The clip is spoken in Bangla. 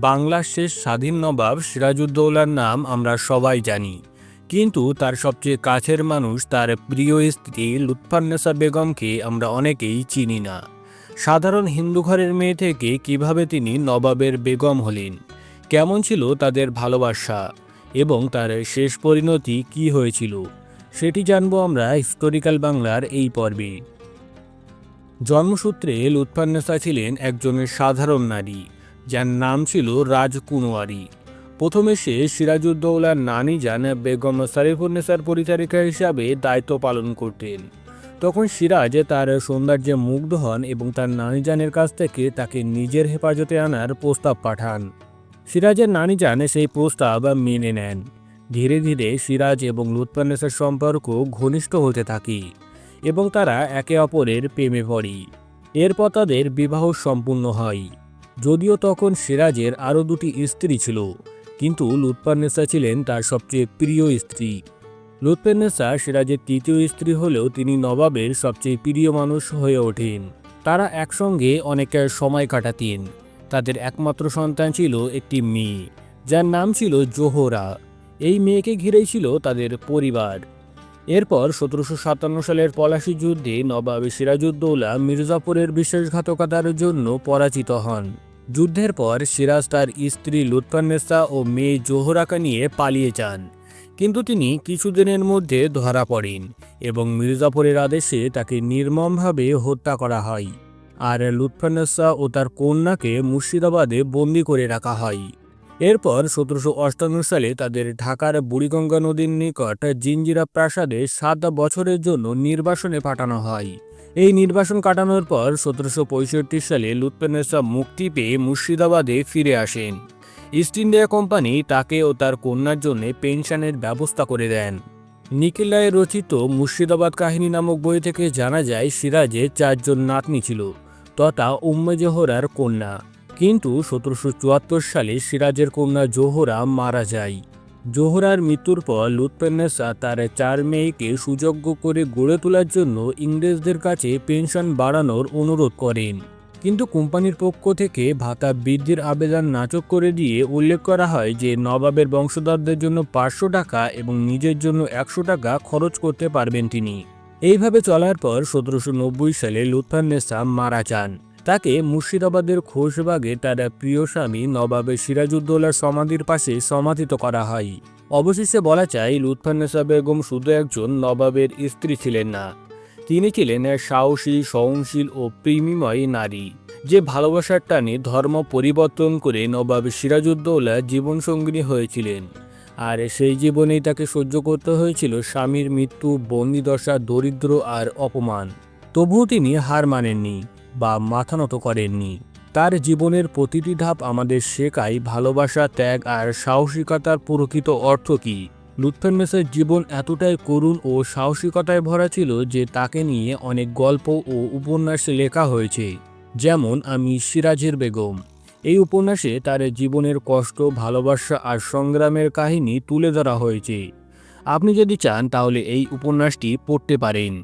বাংলার শেষ স্বাধীন নবাব সিরাজউদ্দৌলার নাম আমরা সবাই জানি। কিন্তু তার সবচেয়ে কাছের মানুষ, তার প্রিয় স্ত্রী লুৎফান্নেসা বেগমকে আমরা অনেকেই চিনি না। সাধারণ হিন্দু ঘরের মেয়ে থেকে কীভাবে তিনি নবাবের বেগম হলেন? কেমন ছিল তাদের ভালোবাসা? এবং তার শেষ পরিণতি কি হয়েছিল? সেটি জানব আমরা হিস্টোরিক্যাল বাংলার এই পর্বে। জন্মসূত্রে লুৎফান্নেসা ছিলেন একজন সাধারণ নারী। যার নাম ছিল রাজকুনওয়ারি। প্রথমে সে সিরাজউদ্দৌলার নানি জান বেগম সারিফুন্নেসার পরিচারিকা হিসাবে দায়িত্ব পালন করতেন। তখন সিরাজ তার সৌন্দর্যে মুগ্ধ হন এবং তার নানিজানের কাছ থেকে তাকে নিজের হেফাজতে আনার প্রস্তাব পাঠান। সিরাজের নানিজান সেই প্রস্তাব মেনে নেন। ধীরে ধীরে সিরাজ এবং লুৎফান্নেসার সম্পর্ক ঘনিষ্ঠ হতে থাকে এবং তারা একে অপরের প্রেমে পড়ে। এরপর তাদের বিবাহ সম্পূর্ণ হয়। যদিও তখন সিরাজের আরও দুটি স্ত্রী ছিল, কিন্তু লুৎপান্নেসা ছিলেন তার সবচেয়ে প্রিয় স্ত্রী। লুৎপেন্নেসা সিরাজের তৃতীয় স্ত্রী হলেও তিনি নবাবের সবচেয়ে প্রিয় মানুষ হয়ে ওঠেন। তারা একসঙ্গে অনেকের সময় কাটাতেন। তাদের একমাত্র সন্তান ছিল একটি মেয়ে, যার নাম ছিল জোহরা। এই মেয়েকে ঘিরেই ছিল তাদের পরিবার। এরপর সতেরোশো সাতান্ন সালের পলাশি যুদ্ধে নবাব সিরাজউদ্দৌলা মির্জাপুরের বিশ্বাসঘাতকতার জন্য পরাজিত হন। যুদ্ধের পর সিরাজ তার স্ত্রী লুৎফান্নেসা ও মেয়ে জোহরাকা নিয়ে পালিয়ে যান। কিন্তু তিনি কিছুদিনের মধ্যে ধরা পড়েন এবং মির্জাফরের আদেশে তাকে নির্মমভাবে হত্যা করা হয়। আর লুৎফান্নেসা ও তার কন্যাকে মুর্শিদাবাদে বন্দি করে রাখা হয়। এরপর সতেরোশো অষ্টান্ন সালে তাদের ঢাকার বুড়িগঙ্গা নদীর নিকট জিঞ্জিরা প্রাসাদে সাত বছরের জন্য নির্বাসনে পাঠানো হয়। এই নির্বাসন কাটানোর পর সতেরোশো পঁয়ষট্টি সালে লুৎপেনেসা মুক্তি পেয়ে মুর্শিদাবাদে ফিরে আসেন। ইস্ট ইন্ডিয়া কোম্পানি তাকে ও তার কন্যার জন্য পেনশনের ব্যবস্থা করে দেন। নিখিল রচিত মুর্শিদাবাদ কাহিনী নামক বই থেকে জানা যায় সিরাজের চারজন নাতনি ছিল, তথা উম্মে জোহরার কন্যা। কিন্তু সতেরোশো চুয়াত্তর সালে সিরাজের কন্যা জোহরা মারা যায়। জোহরার মৃত্যুর পর লুৎপেন্নেসা তার চার মেয়েকে সুযোগ্য করে গড়ে তোলার জন্য ইংরেজদের কাছে পেনশন বাড়ানোর অনুরোধ করেন। কিন্তু কোম্পানির পক্ষ থেকে ভাতা বৃদ্ধির আবেদন নাচক করে দিয়ে উল্লেখ করা হয় যে নবাবের বংশধরদের জন্য পাঁচশো টাকা এবং নিজের জন্য একশো টাকা খরচ করতে পারবেন তিনি। এইভাবে চলার পর সতেরোশো নব্বই সালে লুৎফান্নেসা মারা যান। তাকে মুর্শিদাবাদের খোশবাগে তার প্রিয় স্বামী নবাবে সিরাজউদ্দৌলার সমাধির পাশে সমাধিত করা হয়। অবশেষে বলা চাই লুৎফান্নেসা বেগম শুধু একজন নবাবের স্ত্রী ছিলেন না, তিনি ছিলেন সাহসী, সহনশীল ও প্রেমীময় নারী, যে ভালোবাসার টানে ধর্ম পরিবর্তন করে নবাব সিরাজউদ্দৌলা জীবনসঙ্গিনী হয়েছিলেন। আর সেই জীবনেই তাকে সহ্য করতে হয়েছিল স্বামীর মৃত্যু, বন্দিদশা, দরিদ্র আর অপমান। তবুও তিনি হার মানেননি। বা মাথা নত করেননি। তার জীবনের প্রতিটি ধাপ আমাদের শেখায় ভালোবাসা, ত্যাগ আর সাহসিকতার প্রকৃত অর্থ কী। লুৎফেন্নেসের জীবন এতটাই করুণ ও সাহসিকতায় ভরা ছিল যে তাকে নিয়ে অনেক গল্প ও উপন্যাস লেখা হয়েছে। যেমন, আমি সিরাজের বেগম। এই উপন্যাসে তার জীবনের কষ্ট, ভালোবাসা আর সংগ্রামের কাহিনী তুলে ধরা হয়েছে। আপনি যদি চান, তাহলে এই উপন্যাসটি পড়তে পারেন।